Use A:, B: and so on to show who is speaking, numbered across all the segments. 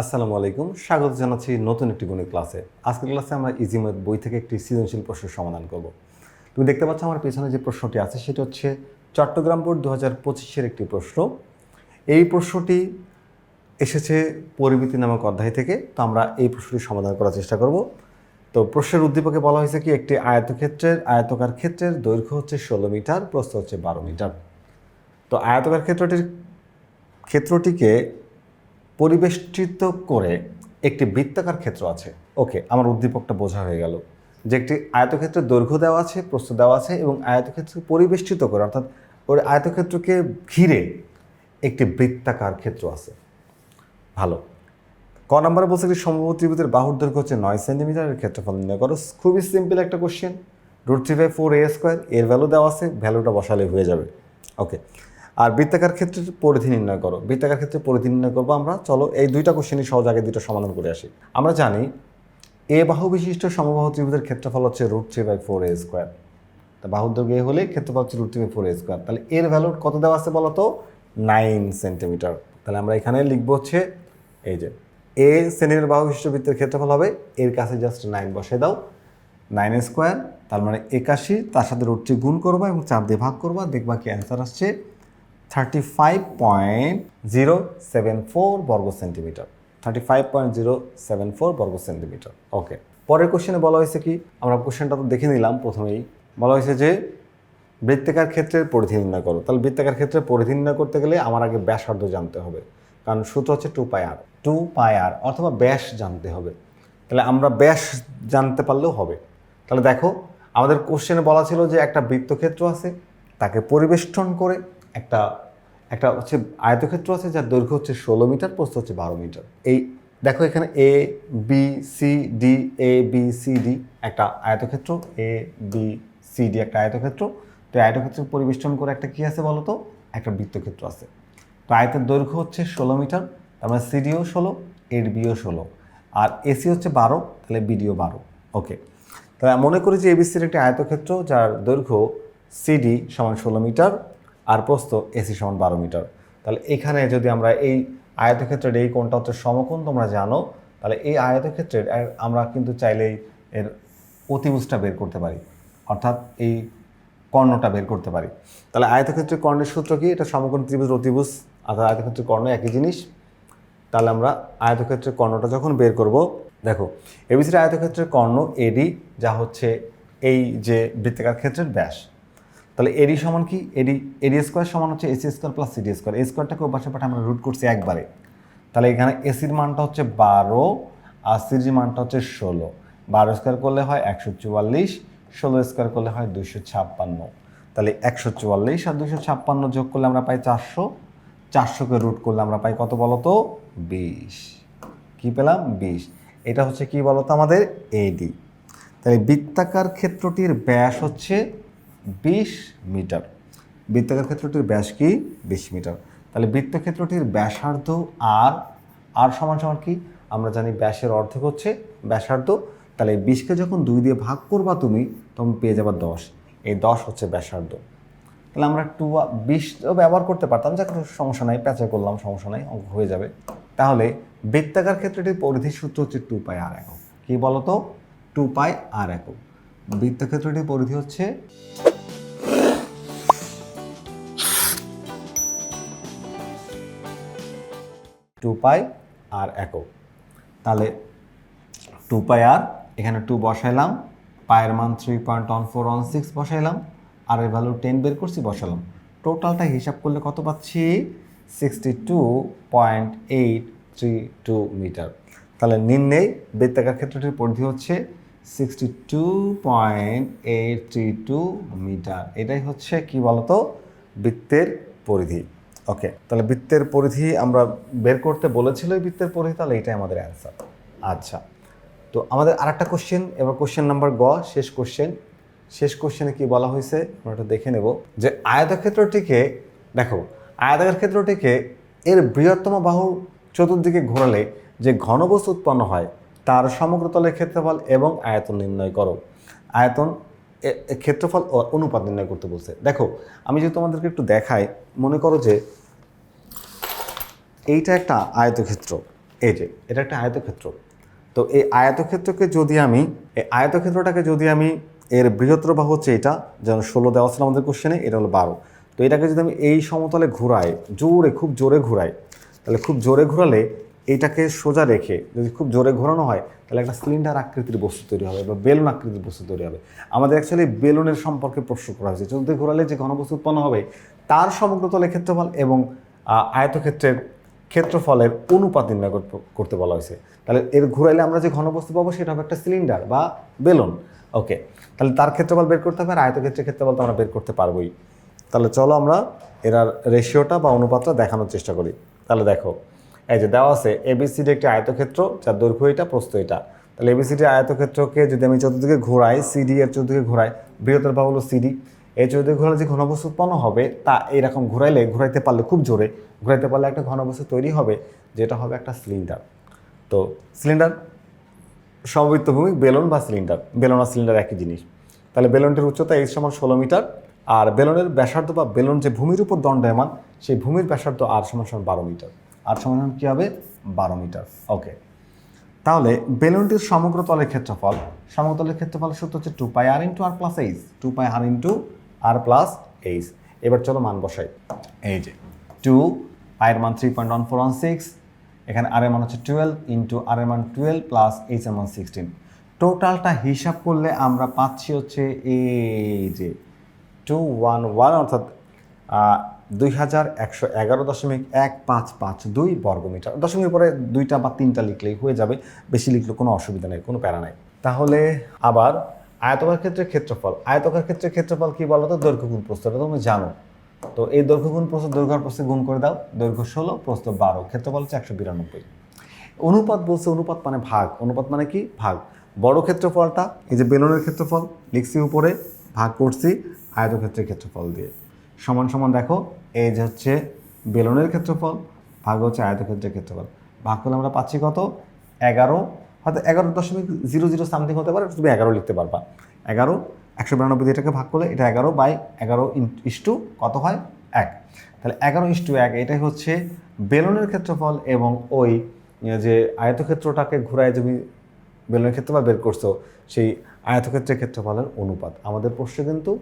A: আসসালামু আলাইকুম। স্বাগত জানাচ্ছি নতুন একটি গণিত ক্লাসে। আজকের ক্লাসে আমরা ইজিমেথ বই থেকে একটি সৃজনশীল প্রশ্নের সমাধান করব। তুমি দেখতে পাচ্ছ আমার পেছনে যে প্রশ্নটি আছে, সেটা হচ্ছে চট্টগ্রাম বোর্ড দু হাজার পঁচিশের একটি প্রশ্ন। এই প্রশ্নটি এসেছে পরিমিতি নামক অধ্যায় থেকে, তো আমরা এই প্রশ্নটি সমাধান করার চেষ্টা করব। তো প্রশ্নের উদ্দীপকে বলা হয়েছে কি, একটি আয়তক্ষেত্রের, আয়তকার ক্ষেত্রের দৈর্ঘ্য হচ্ছে ষোলো মিটার, প্রস্থ হচ্ছে বারো মিটার। তো আয়তকার ক্ষেত্রটির, ক্ষেত্রটিকে পরিবেষ্টিত করে একটি বৃত্তাকার ক্ষেত্র আছে। ওকে, আমার উদ্দীপকটা বোঝা হয়ে গেল। যে একটি আয়তক্ষেত্রের দৈর্ঘ্য দেওয়া আছে, প্রস্থ দেওয়া আছে এবং আয়তক্ষেত্রকে পরিবেষ্টিত করে, অর্থাৎ ওই আয়তক্ষেত্রকে ঘিরে একটি বৃত্তাকার ক্ষেত্র আছে। ভালো। ক নম্বরে বলছে একটি সমবাহু ত্রিভুজের বাহুর দৈর্ঘ্য হচ্ছে নয় সেন্টিমিটারের ক্ষেত্রফল নির্ণয় করো। খুবই সিম্পল একটা question root three by four A square, এর ভ্যালু দেওয়া আছে ভ্যালুটা বসালে হয়ে যাবে। ওকে আর বৃত্তাকার ক্ষেত্রে পরিধি নির্ণয় করো। বৃত্তাকার ক্ষেত্রে পরিধি নির্ণয় করব আমরা। চলো এই দুইটা কোশ্চেনই সহজ আগে দুটো সমাধান করে আসি। আমরা জানি এ বাহু বিশিষ্ট সমবাহু ত্রিভুজের ক্ষেত্রফল হচ্ছে root three by four A square তা বাহুর এ হলে ক্ষেত্রফল হচ্ছে root three by four A square তাহলে এর ভ্যালু কত দেওয়া আছে বলো তো নাইন সেন্টিমিটার তাহলে আমরা এখানে লিখব হচ্ছে এই যে এ শ্রেণির বাহু বিশিষ্ট বৃত্তের ক্ষেত্রফল হবে, এর কাছে জাস্ট নাইন বসে দাও। নাইন স্কোয়ার তার মানে একাশি, তার সাথে রুট থ্রি গুণ করবা এবং চার দিয়ে ভাগ করবা। দেখবা কি অ্যান্সার আসছে। Thirty five point zero seven four বর্গ centimetre thirty five point zero seven four বর্গ সেন্টিমিটার ওকে পরের কোশ্চেনে বলা হয়েছে কি? আমরা কোশ্চেনটা তো দেখে নিলাম প্রথমেই। বলা হয়েছে যে, বৃত্তাকার ক্ষেত্রের পরিধি নির্ণয় করো। তাহলে বৃত্তাকার ক্ষেত্রে পরিধি নির্ণয় করতে গেলে আমার আগে ব্যাসার্ধ জানতে হবে। কারণ সূত্র হচ্ছে টু পাই আর টু পাই আর অথবা ব্যাস জানতে হবে। তাহলে আমরা ব্যাস জানতে পারলেও হবে। তাহলে দেখো, আমাদের কোশ্চেনে বলা ছিল যে একটা বৃত্তক্ষেত্র আছে, তাকে পরিবেষ্টন করে একটা একটা হচ্ছে আয়তক্ষেত্র আছে যার দৈর্ঘ্য হচ্ছে ষোলো মিটার, প্রস্থ হচ্ছে বারো মিটার। এই দেখো এখানে A B C D A B C D একটা আয়তক্ষেত্র। এ বি সি ডি একটা আয়তক্ষেত্র। তো আয়তক্ষেত্র পরিবেষ্টন করে একটা কী আছে বলো তো একটা বৃত্তক্ষেত্র আছে। তো আয়তের দৈর্ঘ্য হচ্ছে ষোলো মিটার, তার মানে সিডিও ষোলো এর বিও ষোলো। আর এসি হচ্ছে বারো, তাহলে বিডিও বারো। ওকে তাহলে মনে করি যে এবিসির একটি আয়তক্ষেত্র যার দৈর্ঘ্য সিডি সমান ষোলো মিটার আর প্রস্থ এসি সমান বারো মিটার। তাহলে এখানে যদি আমরা এই আয়তক্ষেত্রের এই কোণটা হচ্ছে সমকোণ, তোমরা জানো, তাহলে এই আয়তক্ষেত্রের আমরা কিন্তু চাইলেই এর অতিভুজটা বের করতে পারি, অর্থাৎ এই কর্ণটা বের করতে পারি। তাহলে আয়তক্ষেত্রের কর্ণের সূত্র কি? এটা সমকোণ, ত্রিভুজ, অতিভুজ, অর্থাৎ আয়তক্ষেত্রের কর্ণ একই জিনিস। তাহলে আমরা আয়তক্ষেত্রের কর্ণটা যখন বের করব, দেখো এবিসির আয়তক্ষেত্রের কর্ণ এডি যা হচ্ছে এই যে বৃত্তাকার ক্ষেত্রের ব্যাস। তাহলে এডি সমান কি? এডি এডি স্কোয়ার সমান হচ্ছে AC square plus CD square এই স্কোয়ারটাকে ওপাশে পাঠে আমরা রুট করছি একবারে। তাহলে এখানে এসির মানটা হচ্ছে বারো, আর সিডির মানটা হচ্ছে ষোলো। বারো স্কোয়ার করলে হয় একশো চুয়াল্লিশ, ষোলো স্কোয়ার করলে হয় দুইশো ছাপ্পান্ন। তাহলে একশো চুয়াল্লিশ আর দুইশো ছাপ্পান্ন যোগ করলে আমরা পাই চারশো। চারশোকে রুট করলে আমরা পাই কত বলো তো? বিশ। কী পেলাম? বিশ। এটা হচ্ছে কি বলতো আমাদের এডি তাহলে বৃত্তাকার ক্ষেত্রটির ব্যাস হচ্ছে বিশ মিটার। বৃত্তাকার ক্ষেত্রটির ব্যাস কি? বিশ মিটার। তাহলে বৃত্তক্ষেত্রটির ব্যাসার্ধ আর আর সমান সমান কি? আমরা জানি ব্যাসের অর্ধেক হচ্ছে ব্যাসার্ধ। তাহলে বিশকে যখন দুই দিয়ে ভাগ করবা তুমি, তখন পেয়ে যাবা দশ। এই দশ হচ্ছে ব্যাসার্ধ। তাহলে আমরা টু বিশও ব্যবহার করতে পারতাম যা সমস্যা নাই, প্যাচে করলাম, সমস্যা নাই, অঙ্ক হয়ে যাবে। তাহলে বৃত্তাকার ক্ষেত্রটির পরিধির সূত্র হচ্ছে টু পাই আর একক। কী বলতো? টু পাই আর একক। বৃত্তক্ষেত্রটির পরিধি হচ্ছে টু পাই আর একক। তাহলে টু পাই আর, এখানে টু বসাইলাম, পায়ের মান three point one four one six বসাইলাম, আর এর ভ্যালু টেন বের করছি, বসালাম। টোটালটা হিসাব করলে কত পাচ্ছি? Sixty two point eight three two metre তাহলে নিম্নেই বৃত্তাকার ক্ষেত্রটির পরিধি হচ্ছে sixty two point eight three two metre এটাই হচ্ছে কি বলতো? বৃত্তের পরিধি। ওকে তাহলে বৃত্তের পরিধি আমরা বের করতে বলেছিল বৃত্তের পরিধি, তাহলে এটাই আমাদের অ্যান্সার আচ্ছা তো আমাদের আরেকটা কোশ্চেন এবার কোশ্চেন নাম্বার গ, শেষ কোশ্চেন শেষ কোশ্চেনে কি বলা হয়েছে? আমরা একটু দেখে নেব যে আয়তক্ষেত্রটিকে, দেখো আয়তাকার ক্ষেত্রটিকে এর বৃহত্তম বাহু চতুর্দিকে ঘোরালে যে ঘনবস্তু উৎপন্ন হয়, তার সমগ্র তলের ক্ষেত্রফল এবং আয়তন নির্ণয় করো। আয়তন ক্ষেত্রফল অনুপাত নির্ণয় করতে বলছে। দেখো, আমি যদি তোমাদেরকে একটু দেখাই, মনে করো যে এইটা একটা আয়তক্ষেত্র। এই যে, এটা একটা আয়তক্ষেত্র। তো এই আয়তক্ষেত্রকে যদি আমি, এই আয়তক্ষেত্রটাকে যদি আমি, এর বৃহত্তর বাহু হচ্ছে এটা যেন ষোলো দেওয়া ছিল আমাদের কোশ্চেনে এটা হলো বারো। তো এটাকে যদি আমি এই সমতলে ঘুরাই, জোরে, খুব জোরে ঘুরাই, তাহলে খুব জোরে ঘোরালে এইটাকে সোজা রেখে যদি খুব জোরে ঘোরানো হয়, তাহলে একটা সিলিন্ডার আকৃতির বস্তু তৈরি হবে বা বেলুন আকৃতির বস্তু তৈরি হবে। আমাদের অ্যাকচুয়ালি বেলুনের সম্পর্কে প্রশ্ন করা হয়েছে। চতুর্দিকে ঘোরালে যে ঘনবস্তু উৎপন্ন হবে, তার সমগ্র তলে ক্ষেত্রফল এবং আয়তক্ষেত্রের ক্ষেত্রফলের অনুপাত নির্ণয় করতে- করতে বলা হয়েছে। তাহলে এর ঘুরাইলে আমরা যে ঘনবস্তু পাবো, সেটা হবে একটা সিলিন্ডার বা বেলুন। ওকে তাহলে তার ক্ষেত্রফল বের করতে হবে আর আয়তক্ষেত্রের ক্ষেত্রফল তো আমরা বের করতে পারবোই। তাহলে চলো আমরা এরার রেশিওটা বা অনুপাতটা দেখানোর চেষ্টা করি। তাহলে দেখো এই যে দেওয়া আছে এবিসিডি একটি আয়তক্ষেত্র, যার দৈর্ঘ্য এটা, প্রস্থ এটা। তাহলে এবিসিডি আয়তক্ষেত্রকে যদি আমি চতুর্দিকে ঘোরাই সিডি এর চতুর্দিকে ঘোরাই, বৃহত্তর বাহু হলো সিডি এই চতুর্দিকে ঘোরালে যে ঘনবস্তু উৎপন্ন হবে, তা এরকম ঘুরাইলে, ঘুরাইতে পারলে খুব জোরে, ঘুরাইতে পারলে একটা ঘনবস্তু তৈরি হবে, যেটা হবে একটা সিলিন্ডার। তো সিলিন্ডার সমবৃত্ত ভূমি বেলুন বা সিলিন্ডার, বেলুন আর সিলিন্ডার একই জিনিস। তাহলে বেলুনটির উচ্চতা এইচ সমান ষোলো মিটার, আর বেলুনের ব্যাসার্ধ বা বেলুন যে ভূমির উপর দণ্ডায়মান, সেই ভূমির ব্যাসার্ধ আর সমান সমান বারো মিটার। আর সমান কী হবে? বারো মিটার। ওকে তাহলে বেলুনটির সমগ্র তলের ক্ষেত্রফল, সমগ্র তলের ক্ষেত্রফলের সূত্র হচ্ছে two pi r into r plus h two pi r into r plus h এবার চলো মান বসাই। এই যে টু পায়ের মান three point one four one six এখানে আর এর মান হচ্ছে টুয়েলভ ইন্টু আর এর মান টুয়েলভ প্লাস এইচ এর মান সিক্সটিন টোটালটা হিসাব করলে আমরা পাচ্ছি হচ্ছে এই যে টু ওয়ান ওয়ান অর্থাৎ দুই হাজার একশো এগারো দশমিক এক পাঁচ পাঁচ দুই বর্গমিটার। দশমিকের পরে দুইটা বা তিনটা লিখলেই হয়ে যাবে, বেশি লিখলে কোনো অসুবিধা নেই, কোনো প্যারা নাই। তাহলে আবার আয়তকার ক্ষেত্রে ক্ষেত্রফল। আয়তকার ক্ষেত্রে ক্ষেত্রফল কি বলো তো? দৈর্ঘ্য গুণ প্রস্থ, এটা তুমি জানো। তো এই দৈর্ঘ্য গুণ প্রস্থ, দৈর্ঘ্য প্রস্থে গুণ করে দাও। দৈর্ঘ্য ষোলো, প্রস্থ বারো, ক্ষেত্রফল হচ্ছে একশো বিরানব্বই। অনুপাত বলছে অনুপাত মানে ভাগ। অনুপাত মানে কি? ভাগ। বড় ক্ষেত্রফলটা, এই যে বেলুনের ক্ষেত্রফল, লিখছি উপরে, ভাগ করছি আয়তক্ষেত্রের ক্ষেত্রফল দিয়ে। সমান সমান দেখো এই যে হচ্ছে বেলুনের ক্ষেত্রফল, ভাগ হচ্ছে আয়তক্ষেত্রের ক্ষেত্রফল। ভাগ করলে আমরা পাচ্ছি কত? এগারো। হয়তো এগারো দশমিক জিরো জিরো সামথিং হতে পারে, তুমি এগারো লিখতে পারবা। এগারো, একশো বিরানব্বই এটাকে ভাগ করলে এটা এগারো বাই এগারো ইস্টু কত হয়? এক। তাহলে এগারো ইস্টু এক, এটাই হচ্ছে বেলুনের ক্ষেত্রফল এবং ওই যে আয়তক্ষেত্রটাকে ঘুরায় তুমি বেলুনের ক্ষেত্রফল বের করছ, সেই আয়তক্ষেত্রের ক্ষেত্রফলের অনুপাত। আমাদের প্রশ্নে কিন্তু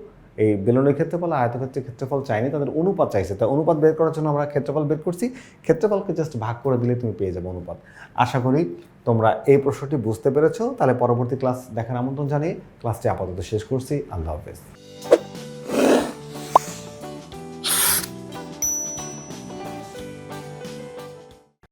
A: এই বেলুনের ক্ষেত্রফল, আয়তক্ষেত্রের ক্ষেত্রফল চাইনি, তাদের অনুপাত চাইছে। তাই অনুপাত বের করার জন্য আমরা ক্ষেত্রফল বের করছি। ক্ষেত্রফলকে জাস্ট ভাগ করে দিলে তুমি পেয়ে যাবে অনুপাত। আশা করি তোমরা এই প্রশ্নটি বুঝতে পেরেছ। তাহলে পরবর্তী ক্লাস দেখার আমন্ত্রণ জানিয়ে ক্লাসটি আপাতত শেষ করছি। আল্লাহ হাফেজ।